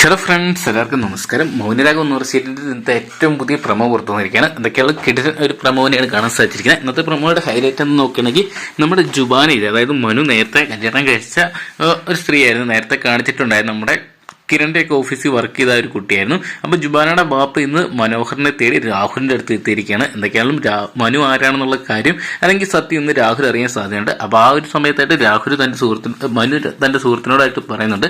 Hello friends എല്ലാവർക്കും നമസ്കാരം. മൗനരാഗം എന്ന് പറഞ്ഞ ഇന്നത്തെ ഏറ്റവും പുതിയ പ്രമോ പുറത്തു വന്നിരിക്കുകയാണ്. എന്തൊക്കെയാണ് കിടിലൻ ഒരു പ്രമോനെയാണ് കാണാൻ സാധിച്ചിരിക്കുന്നത്. ഇന്നത്തെ പ്രമോയുടെ ഹൈലൈറ്റ് എന്ന് നോക്കുകയാണെങ്കിൽ നമ്മുടെ ജുബാനയിൽ അതായത് മനു നേരത്തെ കല്യാണം കഴിച്ച ഒരു സ്ത്രീയായിരുന്നു നേരത്തെ കാണിച്ചിട്ടുണ്ടായിരുന്നു നമ്മുടെ കിരണിന്റെ ഒക്കെ ഓഫീസിൽ വർക്ക് ചെയ്ത ഒരു കുട്ടിയായിരുന്നു. അപ്പൊ ജുബാനയുടെ ബാപ്പ ഇന്ന് മനോഹറിനെ തേടി രാഹുലിന്റെ അടുത്ത് എത്തിയിരിക്കുകയാണ്. എന്തൊക്കെയാണെങ്കിലും മനു ആരാണെന്നുള്ള കാര്യം അല്ലെങ്കിൽ സത്യം ഇന്ന് രാഹുൽ അറിയാൻ സാധ്യതയുണ്ട്. അപ്പൊ ആ ഒരു സമയത്തായിട്ട് രാഹുൽ തന്റെ സുഹൃത്തിന് മനു തന്റെ സുഹൃത്തിനോടായിട്ട് പറയുന്നുണ്ട്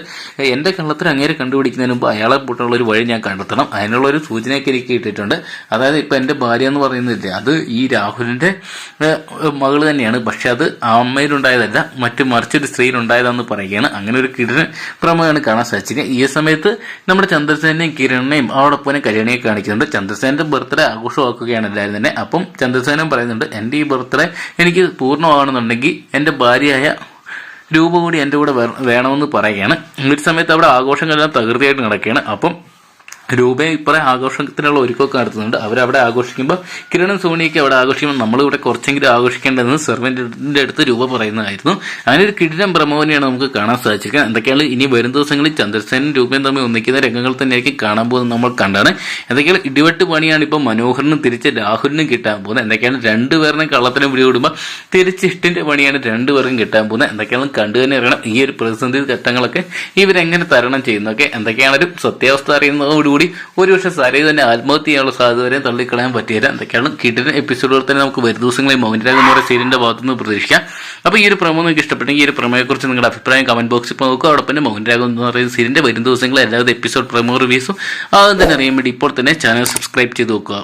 എന്റെ കള്ളത്തിൽ അങ്ങേരെ കണ്ടുപിടിക്കുന്നതിന് മുമ്പ് അയാളെ കൂട്ടുള്ള ഒരു വഴി ഞാൻ കണ്ടെത്തണം. അതിനുള്ള ഒരു സൂചനയൊക്കെ എനിക്ക് കിട്ടിയിട്ടുണ്ട് അതായത് ഇപ്പൊ എന്റെ ഭാര്യ എന്ന് പറയുന്നില്ല. അത് ഈ രാഹുലിന്റെ മകൾ തന്നെയാണ്. പക്ഷെ അത് അമ്മയിലുണ്ടായതല്ല മറ്റു മറിച്ചൊരു സ്ത്രീയിലുണ്ടായതാന്ന് പറയുകയാണ്. അങ്ങനെ ഒരു കിരൺ പ്രമേയാണ് കാണാൻ സാധിച്ചത് ഈ സമയത്ത് നമ്മുടെ ചന്ദ്രസേനെയും കിരണിനെയും അവളൊപ്പം കല്യാണിയെ കാണിക്കുന്നുണ്ട്. ചന്ദ്രസേനന്റെ ബർത്ത്ഡേ ആഘോഷമാക്കുകയാണ് എല്ലാവരും തന്നെ. അപ്പം ചന്ദ്രസേനൻ പറയുന്നുണ്ട് എന്റെ ഈ ബർത്ത്ഡേ എനിക്ക് പൂർണമാകണമെന്നുണ്ടെങ്കിൽ എന്റെ ഭാര്യയായ രൂപ കൂടി എന്റെ കൂടെ വേണമെന്ന് പറയുകയാണ്. ഒരു സമയത്ത് അവിടെ ആഘോഷങ്ങളെല്ലാം തകൃതിയായിട്ട് നടക്കുകയാണ്. അപ്പം രൂപയെ ഇപ്പറേ ആഘോഷത്തിനുള്ള ഒരുക്കമൊക്കെ നടത്തുന്നുണ്ട്. അവരവിടെ ആഘോഷിക്കുമ്പോൾ കിരണും സോണിയൊക്കെ അവിടെ ആഘോഷിക്കുമ്പോൾ നമ്മളിവിടെ കുറച്ചെങ്കിലും ആഘോഷിക്കേണ്ടതെന്ന് സെർവന്റിന്റെ അടുത്ത് രൂപ പറയുന്നതായിരുന്നു. അങ്ങനെ ഒരു കിടിലം പ്രമോനെയാണ് നമുക്ക് കാണാൻ സാധിച്ചിരിക്കുന്നത് എന്തൊക്കെയാണ് ഇനി വരും ദിവസങ്ങളിൽ ചന്ദ്രസേനും രൂപയും തമ്മിൽ ഒന്നിക്കുന്ന രംഗങ്ങൾ തന്നെയായിരിക്കും കാണാൻ പോകുന്നത് നമ്മൾ കണ്ടാണ്. എന്തൊക്കെയാണ് ഇടിവെട്ട് പണിയാണ് ഇപ്പോൾ മനോഹരനും തിരിച്ച് രാഹുലിനും കിട്ടാൻ പോകുന്നത്. എന്തൊക്കെയാണ് രണ്ടുപേരുടെ കള്ളത്തിനും പിടികൂടുമ്പോൾ തിരിച്ച് ഇഷ്ടിന്റെ പണിയാണ് രണ്ടുപേർക്കും കിട്ടാൻ പോകുന്നത്. എന്തൊക്കെയാണ് കണ്ടു തന്നെ അറിയണം. ഈ ഒരു പ്രതിസന്ധി ഘട്ടങ്ങളൊക്കെ ഇവരെങ്ങനെ തരണം ചെയ്യുന്നതൊക്കെ എന്തൊക്കെയാണ് ഒരു സത്യാവസ്ഥ അറിയുന്നതോടുകൂടി ഒരുപക്ഷെ സരയു തന്നെ ആത്മഹത്യ ചെയ്യാനുള്ള സാധ്യത വരെ തള്ളിക്കളയാൻ പറ്റിയില്ല എന്തൊക്കെയാണ്? കിട്ടുന്ന എപ്പിസോഡുകൾ തന്നെ നമുക്ക് വരും ദിവസങ്ങളിൽ മൗനരാഗ് എന്ന് പറയുന്ന ഭാഗത്ത് നിന്ന് പ്രതീക്ഷിക്കാം. അപ്പോൾ ഈ ഒരു പ്രമോ നിങ്ങൾക്ക് ഇഷ്ടപ്പെട്ടെങ്കിൽ ഈ ഒരു പ്രമോയെക്കുറിച്ച് നിങ്ങളുടെ അഭിപ്രായം കമന്റ് ബോക്സിൽ നോക്കുക അവിടെ പിന്നെ മൗനരാഗം എന്ന് പറയുന്ന സീരിന്റെ വരും ദിവസങ്ങളിൽ എല്ലാവിധ എപ്പിസോഡ് പ്രമോ റിവ്യൂസും അതും തന്നെ അറിയാൻ വേണ്ടി ഇപ്പോൾ തന്നെ ചാനൽ സബ്സ്ക്രൈബ് ചെയ്ത് നോക്കുക.